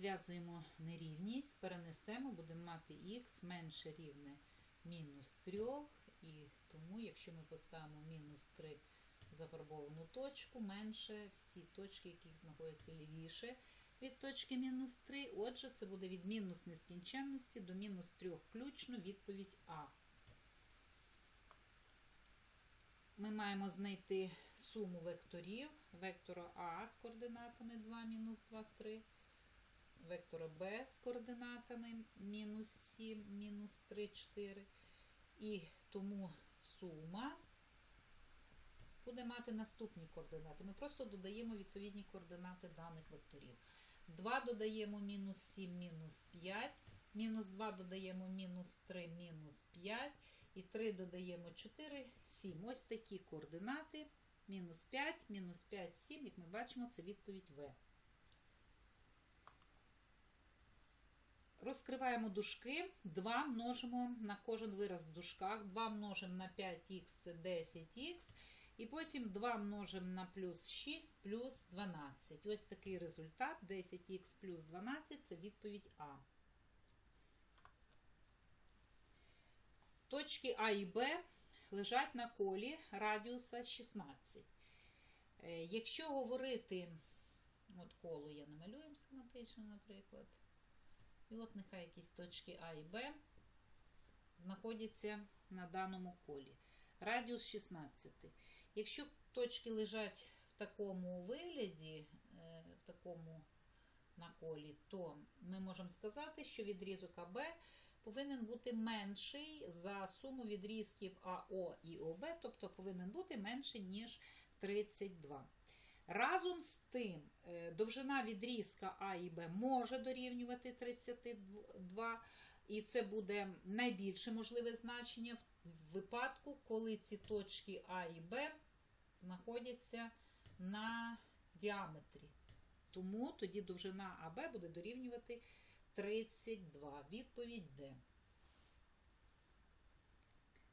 Розв'язуємо нерівність, перенесемо, будемо мати х менше рівне мінус 3. І тому, якщо ми поставимо мінус 3 зафарбовану точку, менше всі точки, які знаходяться лівіше від точки мінус 3. Отже, це буде від мінус нескінченності до мінус 3 включно відповідь А. Ми маємо знайти суму векторів вектора А з координатами 2, мінус 2, 3, вектора Б з координатами мінус 7, мінус 3, 4. І тому сума буде мати наступні координати. Ми просто додаємо відповідні координати даних векторів. 2 додаємо мінус 7, мінус 5, мінус 2 додаємо мінус 3, мінус 5. І 3 додаємо 4, 7. Ось такі координати. Мінус 5, мінус 5, 7. Як ми бачимо, це відповідь В. Розкриваємо дужки. 2 множимо на кожен вираз в дужках. 2 множимо на 5х це 10х. І потім 2 множимо на плюс 6 плюс 12. Ось такий результат. 10х плюс 12 це відповідь А. Точки А і Б лежать на колі радіуса 16. Е, Якщо говорити, от коло я намалюємо схематично, наприклад. І от нехай якісь точки А і Б знаходяться на даному колі. Радіус 16. Якщо точки лежать в такому вигляді, е, в такому на колі, то ми можемо сказати, що відрізок АБ повинен бути менший за суму відрізків АО і ОБ, тобто повинен бути менший, ніж 32. Разом з тим, е, довжина відрізка А і Б може дорівнювати 32, і це буде найбільше можливе значення в випадку, коли ці точки А і Б знаходяться на діаметрі. Тому тоді довжина АБ буде дорівнювати 32. Відповідь Д.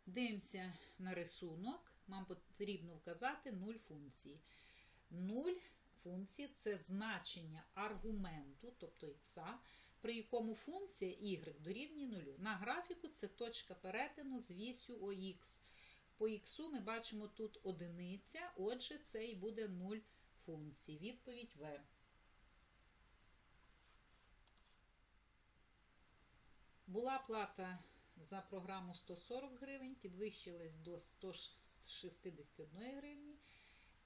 Дивимося на рисунок. Нам потрібно вказати 0 функції. 0 функції це значення аргументу, тобто х, при якому функція y дорівнює 0. На графіку це точка перетину з вісю ОХ. По х ми бачимо тут одиниця, отже, це і буде 0 функцій. Відповідь В. Була плата за програму 140 гривень, підвищилась до 161 гривні.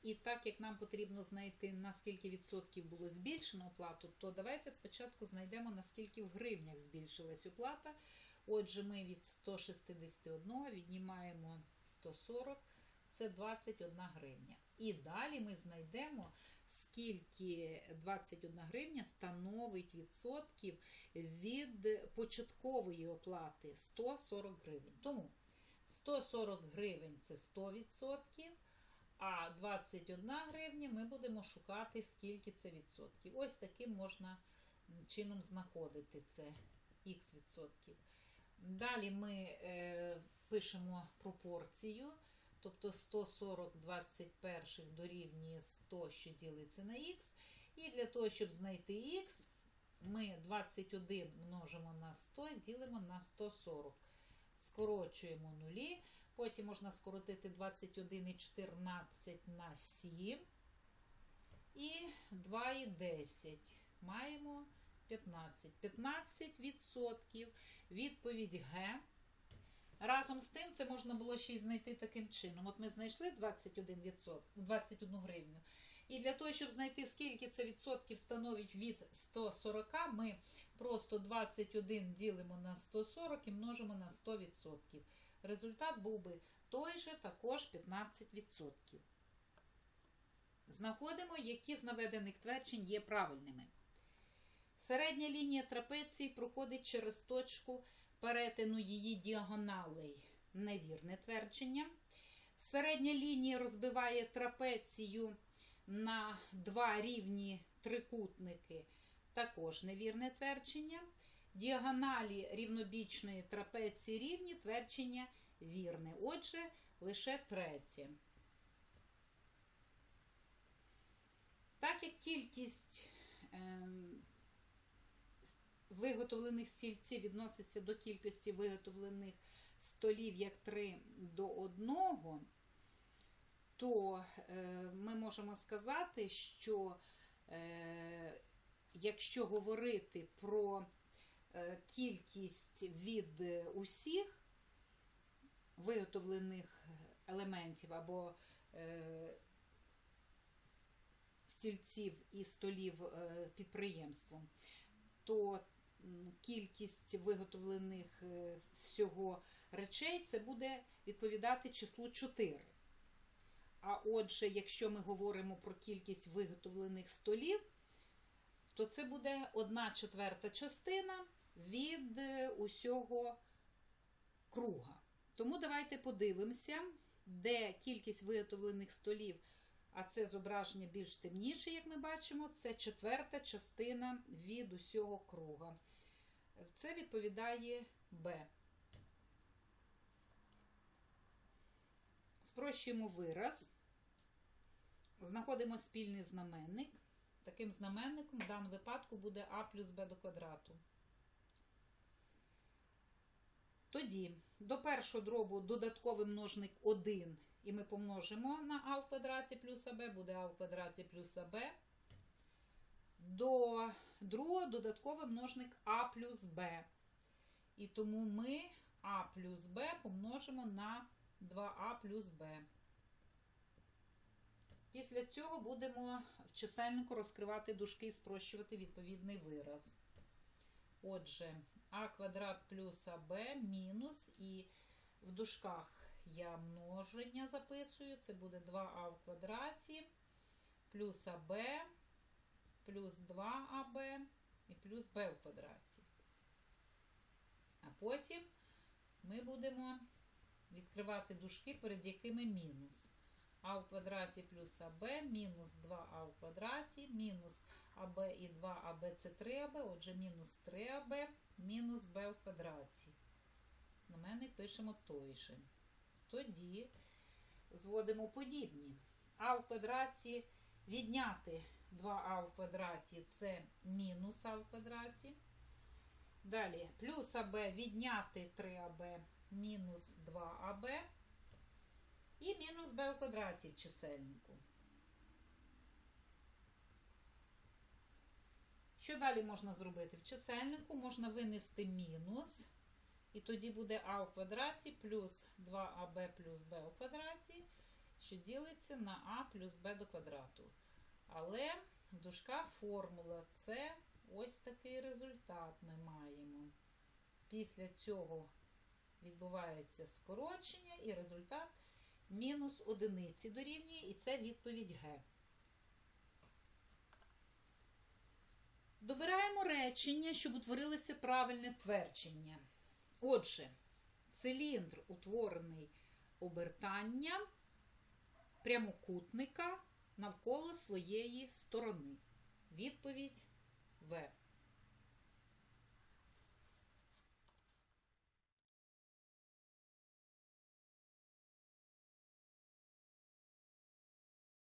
І так як нам потрібно знайти, на скільки відсотків було збільшено оплату, то давайте спочатку знайдемо, наскільки в гривнях збільшилась оплата. Отже, ми від 161 віднімаємо 140, це 21 гривня. І далі ми знайдемо, скільки 21 гривня становить відсотків від початкової оплати 140 гривень. Тому 140 гривень це 100%, а 21 гривня ми будемо шукати, скільки це відсотків. Ось таким можна чином знаходити це х відсотків. Далі ми е, пишемо пропорцію. Тобто 140 21 дорівнює 100, що ділиться на х. І для того, щоб знайти х, ми 21 множимо на 100, ділимо на 140. Скорочуємо нулі. Потім можна скоротити 21 і 14 на 7. І 2 і 10. Маємо 15. 15%. Відповідь Г. Разом з тим, це можна було ще й знайти таким чином. От ми знайшли 21, 21 гривню. І для того, щоб знайти, скільки це відсотків становить від 140, ми просто 21 ділимо на 140 і множимо на 100%. Результат був би той же, також 15%. Знаходимо, які з наведених тверджень є правильними. Середня лінія трапеції проходить через точку перетину її діагоналей невірне твердження. Середня лінія розбиває трапецію на два рівні трикутники, також невірне твердження. Діагоналі рівнобічної трапеції рівні твердження вірне. Отже, лише третє. Так як кількість ем, виготовлених стільців відноситься до кількості виготовлених столів як 3 до 1, то е, ми можемо сказати, що е, якщо говорити про кількість від е, усіх виготовлених елементів або е, стільців і столів е, підприємством, то кількість виготовлених е, всього речей це буде відповідати числу 4. А отже, якщо ми говоримо про кількість виготовлених столів, то це буде одна четверта частина від е, усього круга. Тому давайте подивимося, де кількість виготовлених столів, а це зображення більш темніше, як ми бачимо, це четверта частина від усього круга. Це відповідає Б. Спрощуємо вираз. Знаходимо спільний знаменник. Таким знаменником в даному випадку буде а плюс b до квадрату. Тоді до першого дробу додатковий множник 1, і ми помножимо на а в квадраті плюс аб, буде а в квадраті плюс аб. До другого додатковий множник а плюс b. І тому ми а плюс b помножимо на 2а плюс b. Після цього будемо в чисельнику розкривати дужки і спрощувати відповідний вираз. Отже, а квадрат плюс АБ мінус, і в дужках я множення записую, це буде 2а в квадраті, плюс АБ, плюс 2АБ і плюс Б в квадраті. А потім ми будемо відкривати дужки, перед якими мінус. А в квадраті плюс АБ мінус 2а в квадраті, мінус АБ і 2АБ це 3АБ, отже, мінус 3АБ, мінус Б в квадраті. Знаменник пишемо той же. Тоді зводимо подібні. А в квадраті відняти 2а в квадраті це мінус а в квадраті. Далі плюс АБ відняти 3АБ мінус 2АБ. І мінус b у квадраті в чисельнику. Що далі можна зробити? В чисельнику можна винести мінус, і тоді буде а в квадраті плюс 2аб плюс b у квадраті, що ділиться на а плюс b до квадрату. Але в дужках формула це ось такий результат ми маємо. Після цього відбувається скорочення і результат мінус одиниці дорівнює, і це відповідь Г. Добираємо речення, щоб утворилося правильне твердження. Отже, циліндр утворений обертанням прямокутника навколо своєї сторони. Відповідь В.